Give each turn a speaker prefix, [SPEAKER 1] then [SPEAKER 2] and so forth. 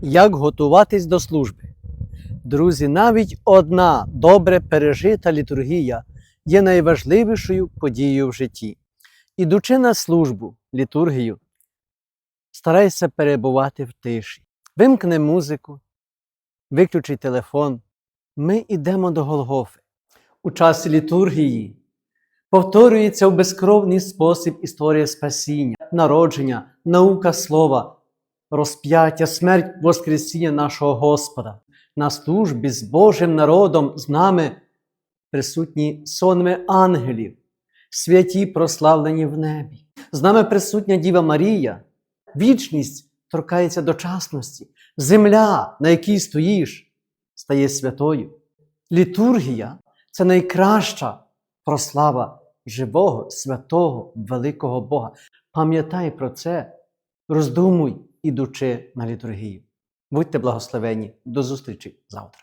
[SPEAKER 1] Як готуватись до служби? Друзі, навіть одна добре пережита літургія є найважливішою подією в житті. Ідучи на службу, літургію, старайся перебувати в тиші. Вимкни музику, виключи телефон. Ми йдемо до Голгофи. У часі літургії повторюється в безкровний спосіб історія спасіння, народження, наука слова, розп'яття, смерть, Воскресіння нашого Господа. На службі з Божим народом з нами присутні сонми ангелів, святі прославлені в небі. З нами присутня Діва Марія, вічність торкається дочасності, земля, на якій стоїш, стає святою. Літургія це найкраща прослава живого, святого, великого Бога. Пам'ятай про це, роздумуй, ідучи на літургію. Будьте благословені. До зустрічі завтра.